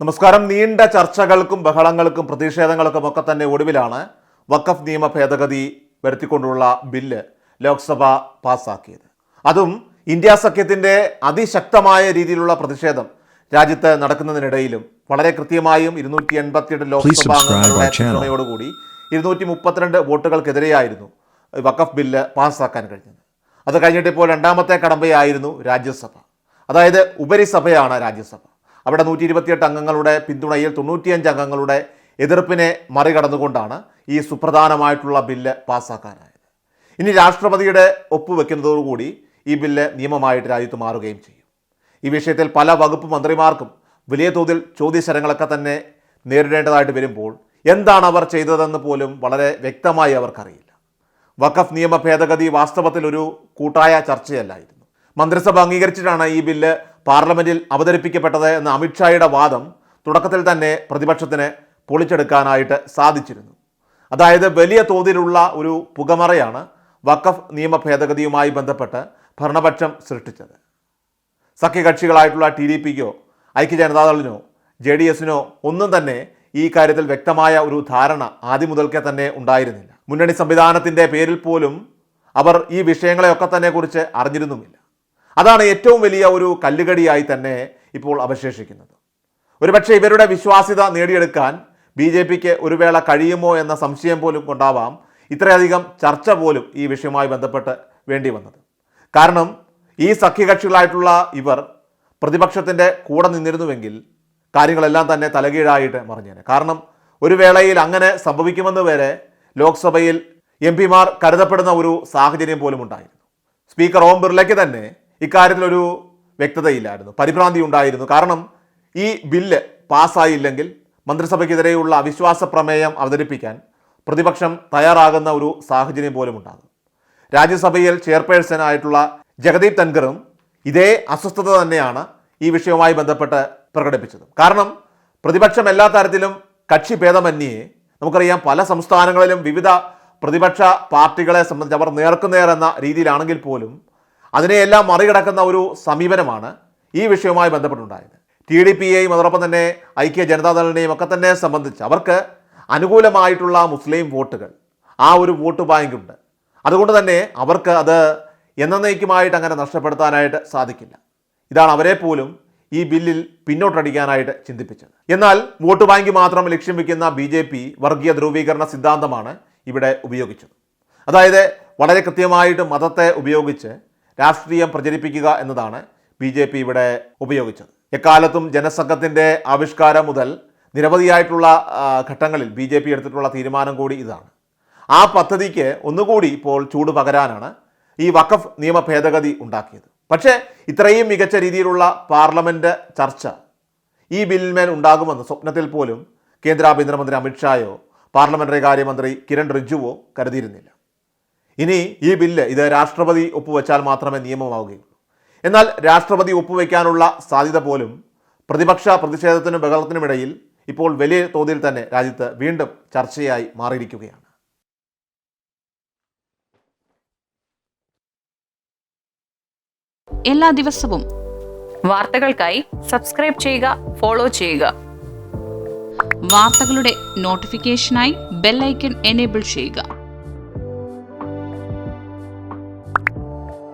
നമസ്കാരം. നീണ്ട ചർച്ചകൾക്കും ബഹളങ്ങൾക്കും പ്രതിഷേധങ്ങൾക്കും ഒക്കെ തന്നെ ഒടുവിലാണ് വഖഫ് നിയമ ഭേദഗതി വരുത്തിക്കൊണ്ടുള്ള ബില്ല് ലോക്സഭ പാസ്സാക്കിയത് അതും ഇന്ത്യ സഖ്യത്തിന്റെ അതിശക്തമായ രീതിയിലുള്ള പ്രതിഷേധം രാജ്യത്ത് നടക്കുന്നതിനിടയിലും വളരെ കൃത്യമായും ഇരുന്നൂറ്റി എൺപത്തിയെട്ട് ലോക്സഭാ subscribe അംഗങ്ങളുടെ channel. പിന്തുണയോടുകൂടി ഇരുന്നൂറ്റി മുപ്പത്തിരണ്ട് വോട്ടുകൾക്കെതിരെയായിരുന്നു വഖഫ് ബില്ല് പാസ്സാക്കാൻ കഴിഞ്ഞത്. അത് കഴിഞ്ഞിട്ട് ഇപ്പോൾ രണ്ടാമത്തെ കടമ്പയായിരുന്നു രാജ്യസഭ. അതായത് ഉപരിസഭയാണ് രാജ്യസഭ. അവിടെ നൂറ്റി ഇരുപത്തിയെട്ട് അംഗങ്ങളുടെ പിന്തുണയിൽ തൊണ്ണൂറ്റിയഞ്ച് അംഗങ്ങളുടെ എതിർപ്പിനെ മറികടന്നുകൊണ്ടാണ് ഈ സുപ്രധാനമായിട്ടുള്ള ബില്ല് പാസ്സാക്കാനായത് ഇനി രാഷ്ട്രപതിയുടെ ഒപ്പുവെക്കുന്നതോടുകൂടി ഈ ബില്ല് നിയമമായിട്ട് രാജ്യത്ത് മാറുകയും ചെയ്യും. ഈ വിഷയത്തിൽ പല വകുപ്പ് മന്ത്രിമാർക്കും വലിയ തോതിൽ ചോദ്യശരങ്ങളൊക്കെ തന്നെ നേരിടേണ്ടതായിട്ട് വരുമ്പോൾ എന്താണ് അവർ ചെയ്തതെന്ന് പോലും വളരെ വ്യക്തമായി അവർക്കറിയില്ല. വഖഫ് നിയമ ഭേദഗതി വാസ്തവത്തിൽ ഒരു കൂട്ടായ ചർച്ചയല്ലായിരുന്നു. മന്ത്രിസഭ അംഗീകരിച്ചിട്ടാണ് ഈ ബില്ല് പാർലമെന്റിൽ അവതരിപ്പിക്കപ്പെട്ടത് എന്ന അമിത്ഷായുടെ വാദം തുടക്കത്തിൽ തന്നെ പ്രതിപക്ഷത്തിന് പൊളിച്ചെടുക്കാനായിട്ട് സാധിച്ചിരുന്നു. അതായത് വലിയ തോതിലുള്ള ഒരു പുകമറയാണ് വഖഫ് നിയമ ഭേദഗതിയുമായി ബന്ധപ്പെട്ട് ഭരണപക്ഷം സൃഷ്ടിച്ചത്. സഖ്യകക്ഷികളായിട്ടുള്ള ടി ഡി പിക്കോ ഐക്യ ജനതാദളിനോ ജെ ഡി എസിനോ ഒന്നും തന്നെ ഈ കാര്യത്തിൽ വ്യക്തമായ ഒരു ധാരണ ആദ്യം മുതൽക്കേ തന്നെ ഉണ്ടായിരുന്നില്ല. മുന്നണി സംവിധാനത്തിന്റെ പേരിൽ പോലും അവർ ഈ വിഷയങ്ങളെയൊക്കെ തന്നെ കുറിച്ച് അറിഞ്ഞിരുന്നുമില്ല. അതാണ് ഏറ്റവും വലിയ ഒരു കല്ലുകടിയായി തന്നെ ഇപ്പോൾ അവശേഷിക്കുന്നത്. ഒരുപക്ഷെ ഇവരുടെ വിശ്വാസ്യത നേടിയെടുക്കാൻ ബി ജെ പിക്ക് ഒരു വേള കഴിയുമോ എന്ന സംശയം പോലും കൊണ്ടാവാം ഇത്രയധികം ചർച്ച പോലും ഈ വിഷയവുമായി ബന്ധപ്പെട്ട് വേണ്ടി വന്നത്. കാരണം ഈ സഖ്യകക്ഷികളായിട്ടുള്ള ഇവർ പ്രതിപക്ഷത്തിന്റെ കൂടെ നിന്നിരുന്നുവെങ്കിൽ കാര്യങ്ങളെല്ലാം തന്നെ തലകീഴായിട്ട് മറിഞ്ഞേനെ. കാരണം ഒരു വേളയിൽ അങ്ങനെ സംഭവിക്കുമെന്ന് വരെ ലോക്സഭയിൽ എം പിമാർ കരുതപ്പെടുന്ന ഒരു സാഹചര്യം പോലും ഉണ്ടായിരുന്നു. സ്പീക്കർ ഓം ബിർളയ്ക്ക് തന്നെ ഇക്കാര്യത്തിലൊരു വ്യക്തതയില്ലായിരുന്നു. പരിഭ്രാന്തി ഉണ്ടായിരുന്നു. കാരണം ഈ ബില്ല് പാസ്സായില്ലെങ്കിൽ മന്ത്രിസഭയ്ക്കെതിരെയുള്ള അവിശ്വാസ പ്രമേയം അവതരിപ്പിക്കാൻ പ്രതിപക്ഷം തയ്യാറാകുന്ന ഒരു സാഹചര്യം പോലും ഉണ്ടാകും. രാജ്യസഭയിൽ ചെയർപേഴ്സൺ ആയിട്ടുള്ള ജഗദീപ് തൻകറും ഇതേ അസ്വസ്ഥത തന്നെയാണ് ഈ വിഷയവുമായി ബന്ധപ്പെട്ട് പ്രകടിപ്പിച്ചത്. കാരണം പ്രതിപക്ഷം എല്ലാ തരത്തിലും കക്ഷി ഭേദമന്യേ നമുക്കറിയാം പല സംസ്ഥാനങ്ങളിലും വിവിധ പ്രതിപക്ഷ പാർട്ടികളെ സംബന്ധിച്ച് അവർ നേർക്കുനേർ എന്ന രീതിയിലാണെങ്കിൽ പോലും അതിനെയെല്ലാം മറികടക്കുന്ന ഒരു സമീപനമാണ് ഈ വിഷയവുമായി ബന്ധപ്പെട്ടുണ്ടായത്. ടി ഡി പിയെയും അതോടൊപ്പം തന്നെ ഐക്യ ജനതാദളിനെയും ഒക്കെ തന്നെ സംബന്ധിച്ച് അവർക്ക് അനുകൂലമായിട്ടുള്ള മുസ്ലിം വോട്ടുകൾ ആ ഒരു വോട്ട് ബാങ്ക് ഉണ്ട് അതുകൊണ്ട് തന്നെ അവർക്ക് അത് എന്നേക്കുമായിട്ട് അങ്ങനെ നഷ്ടപ്പെടുത്താനായിട്ട് സാധിക്കില്ല. ഇതാണ് അവരെ പോലും ഈ ബില്ലിൽ പിന്നോട്ടടിക്കാനായിട്ട് ചിന്തിപ്പിച്ചത്. എന്നാൽ വോട്ട് ബാങ്ക് മാത്രം ലക്ഷ്യം വയ്ക്കുന്ന ബി ജെ പി വർഗീയ ധ്രുവീകരണ സിദ്ധാന്തമാണ് ഇവിടെ ഉപയോഗിച്ചത്. അതായത് വളരെ കൃത്യമായിട്ട് മതത്തെ ഉപയോഗിച്ച് രാഷ്ട്രീയം പ്രചരിപ്പിക്കുക എന്നതാണ് ബി ജെ പി ഇവിടെ ഉപയോഗിച്ചത്. എക്കാലത്തും ജനസംഘത്തിന്റെ ആവിഷ്കാരം മുതൽ നിരവധിയായിട്ടുള്ള ഘട്ടങ്ങളിൽ ബി ജെ പി എടുത്തിട്ടുള്ള തീരുമാനം കൂടി ഇതാണ്. ആ പദ്ധതിക്ക് ഒന്നുകൂടി ഇപ്പോൾ ചൂട് പകരാനാണ് ഈ വഖഫ് നിയമ ഭേദഗതി ഉണ്ടാക്കിയത്. പക്ഷേ ഇത്രയും മികച്ച രീതിയിലുള്ള പാർലമെന്റ് ചർച്ച ഈ ബില്ലിന്മേൽ ഉണ്ടാകുമെന്ന് സ്വപ്നത്തിൽ പോലും കേന്ദ്ര ആഭ്യന്തരമന്ത്രി അമിത്ഷായോ പാർലമെന്ററി കാര്യമന്ത്രി കിരൺ റിജുവോ കരുതിയിരുന്നില്ല. ഇനി ഈ ബില്ല് ഇത് രാഷ്ട്രപതി ഒപ്പുവെച്ചാൽ മാത്രമേ നിയമമാവുകയുള്ളൂ. എന്നാൽ രാഷ്ട്രപതി ഒപ്പുവെക്കാനുള്ള സാധ്യത പോലും പ്രതിപക്ഷ പ്രതിഷേധത്തിനും ബഹളത്തിനുമിടയിൽ ഇപ്പോൾ വലിയ തോതിൽ തന്നെ രാജ്യത്ത് വീണ്ടും ചർച്ചയായി മാറിയിരിക്കുകയാണ്. എല്ലാ ദിവസവും വാർത്തകൾക്കായി സബ്സ്ക്രൈബ് ചെയ്യുക ഫോളോ ചെയ്യുക. വാർത്തകളുടെ നോട്ടിഫിക്കേഷനായി ബെല്ലൈക്കൺ എനേബിൾ ചെയ്യുക.